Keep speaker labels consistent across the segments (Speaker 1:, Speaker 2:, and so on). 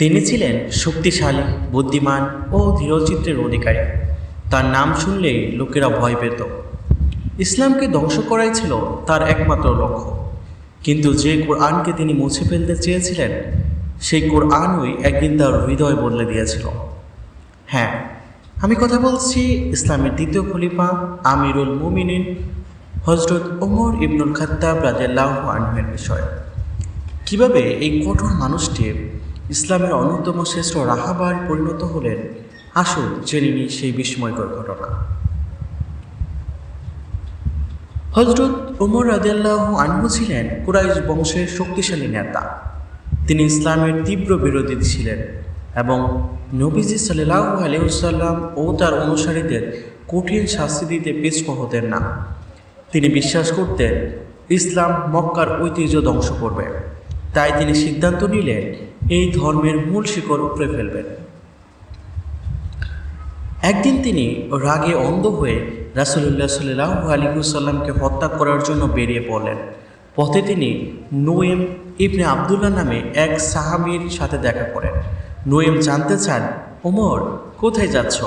Speaker 1: তিনি ছিলেন শক্তিশালী, বুদ্ধিমান ও দৃঢ়চিত্রের অধিকারী। তার নাম শুনলেই লোকেরা ভয় পেত। ইসলামকে ধ্বংস করাই ছিল তার একমাত্র লক্ষ্য। কিন্তু যে কোরআনকে তিনি মুছে ফেলতে চেয়েছিলেন, সেই কোরআনই একদিন তার হৃদয় বদলে দিয়েছিল। হ্যাঁ আমি কথা বলছি ইসলামের দ্বিতীয় খলিফা আমিরুল মুমিনিন হজরত ওমর ইবনুল খাত্তাব রাজিয়াল্লাহ আনহের বিষয়। কীভাবে এই কঠোর মানুষটি ইসলামের অন্যতম শ্রেষ্ঠ রাহাবার পরিণত হলেন। আসুন জেনে নিই সেই বিস্ময়কর ঘটনা। হজরত ওমর রাজিয়াল্লাহ আনহু ছিলেন কুরাইশ বংশের শক্তিশালী নেতা। তিনি ইসলামের তীব্র বিরোধী ছিলেন এবং নবীজি সাল্লাহ আলহিসাল্লাম ও তার অনুসারীদের কঠিন শাস্তি দিতে পিছপা হতেন না। তিনি বিশ্বাস করতেন ইসলাম মক্কার ঐতিহ্য ধ্বংস করবে। তাই তিনি সিদ্ধান্ত নিলেন এই ধর্মের মূল শিকড় উপড়ে ফেলবেন। একদিন তিনি রাগে অন্ধ হয়ে রাসুলুল্লাহ সাল্লাহ আলিকুসাল্লামকে হত্যা করার জন্য বেরিয়ে পড়লেন। পথে তিনি নোয়েম ইবনে আবদুল্লাহ নামে এক সাহাবির সাথে দেখা করেন। নোয়েম জানতে চান, ওমর, কোথায় যাচ্ছ?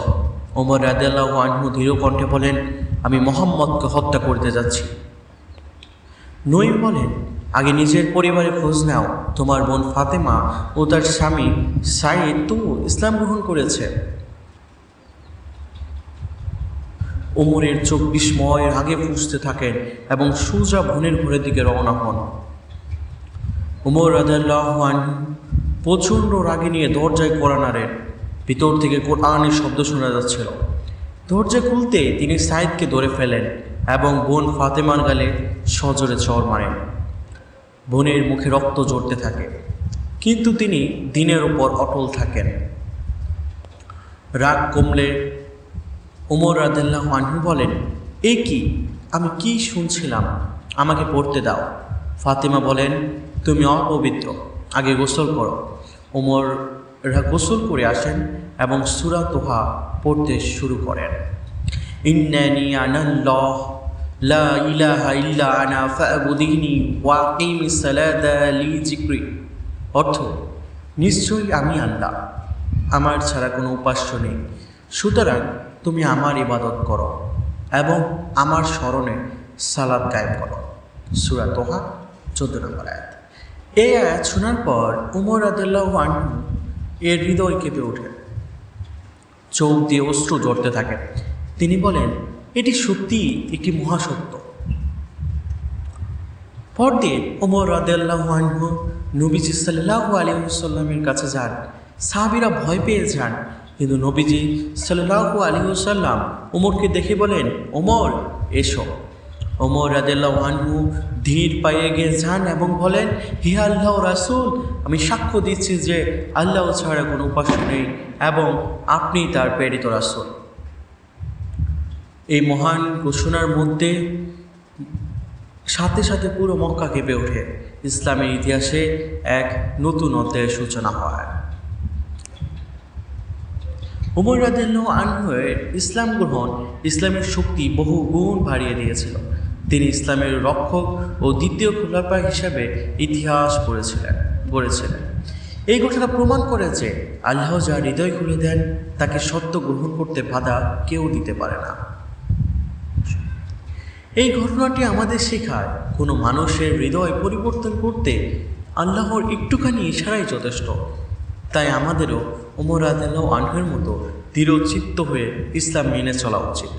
Speaker 1: ওমর রাদেল্লাহ আনহু ধীর কণ্ঠে বলেন, আমি মোহাম্মদকে হত্যা করতে যাচ্ছি। নঈম বলেন আগে নিজের পরিবারে খোঁজ নাও। তোমার বোন ফাতেমা ও তার স্বামী সাইদ তো ইসলাম গ্রহণ করেছে। ওমরের চোখ বিস্ময়ের আগে ফুসতে থাকেন এবং সুজা বোনের ঘরের দিকে রওনা হন। উমর রাজাল্লাহান প্রচণ্ড রাগে নিয়ে দরজায় নাড়েন। ভিতর থেকে কোরআনের শব্দ শোনা যাচ্ছিল। দরজা খুলতে তিনি সাইদকে ধরে ফেলেন এবং বোন ফাতেমার গালে সজোরে চর মারেন। বোনের মুখে রক্ত জড়তে থাকে। কিন্তু তিনি দিনের ওপর অটল থাকেন। রাগ কমলে ওমর রাদেল্লাহ আনহু বলেন, এ কি? আমি কি শুনছিলাম? আমাকে পড়তে দাও। ফাতেমা বলেন, তুমি অপবিত্র। আগে গোসল করো। ওমর গোসল করে আসেন এবং সুরা তোহা পড়তে শুরু করেন। ইন্নানি আনাল্লাহ লা ইলাহা ইল্লা আনা ফাবুদিনি ওয়াকিমিস সালাতা লি জিক্রি অর্থ, নিশ্চয়ই আমি আল্লাহ, আমার ছাড়া কোনো উপাস্য নেই। সুতরাং তুমি আমার ইবাদত করো এবং আমার স্মরণে সালাদ কায়েম করো। সুরা তোহা, চোদ্দ নম্বর আয়াত। এই আয়াত শোনার পর উমর আদাল্লাহ আনহু এর হৃদয় কেঁপে ওঠে চোখ দিয়ে অশ্রু জড়তে থাকে। তিনি বলেন এটি সত্যি একটি মহাসত্য। পরদিন ওমর রাদেল্লাহ নবীজি সাল্লাহ আলিউসাল্লামের কাছে যান। সাহাবিরা ভয় পেয়ে যান, কিন্তু নবীজি সাল্লাহ আলিউসাল্লাম ওমরকে দেখে বলেন, ওমর, এসো। ওমর রাদেল্লাহ আনহু ধীর পায়ে গিয়ে যান এবং বলেন, হি আল্লাহ রাসুল, আমি সাক্ষ্য দিচ্ছি যে আল্লাহ ছাড়া কোনো উপাস্য নেই এবং আপনি তার প্রেরিত রাসুল। এই মহান ঘোষণার মধ্যে সাথে সাথে পুরো মক্কা কেঁপে ওঠে। ইসলামের ইতিহাসে এক নতুন অধ্যায়ের সূচনা হয়। উমর রাদিল্ল আনহুয়ের ইসলাম গ্রহণ ইসলামের শক্তি বহু গুণ বাড়িয়ে দিয়েছিল। তিনি ইসলামের রক্ষক ও দ্বিতীয় খোলাপা হিসাবে ইতিহাস পড়েছিলেন, গড়েছিলেন। এই ঘটনা প্রমাণ করে যে আল্লাহ যা হৃদয় খুলে দেন, তাকে সত্য গ্রহণ করতে বাধা কেউ দিতে পারে না। এই ঘটনাটি আমাদের শেখায়, কোনো মানুষের হৃদয় পরিবর্তন করতে আল্লাহর একটুখানি ইশারাই যথেষ্ট। তাই আমাদেরও ওমর আদাল্লাহ আনহের মতো দৃঢ়চিত্ত হয়ে ইসলাম মেনে চলা উচিত।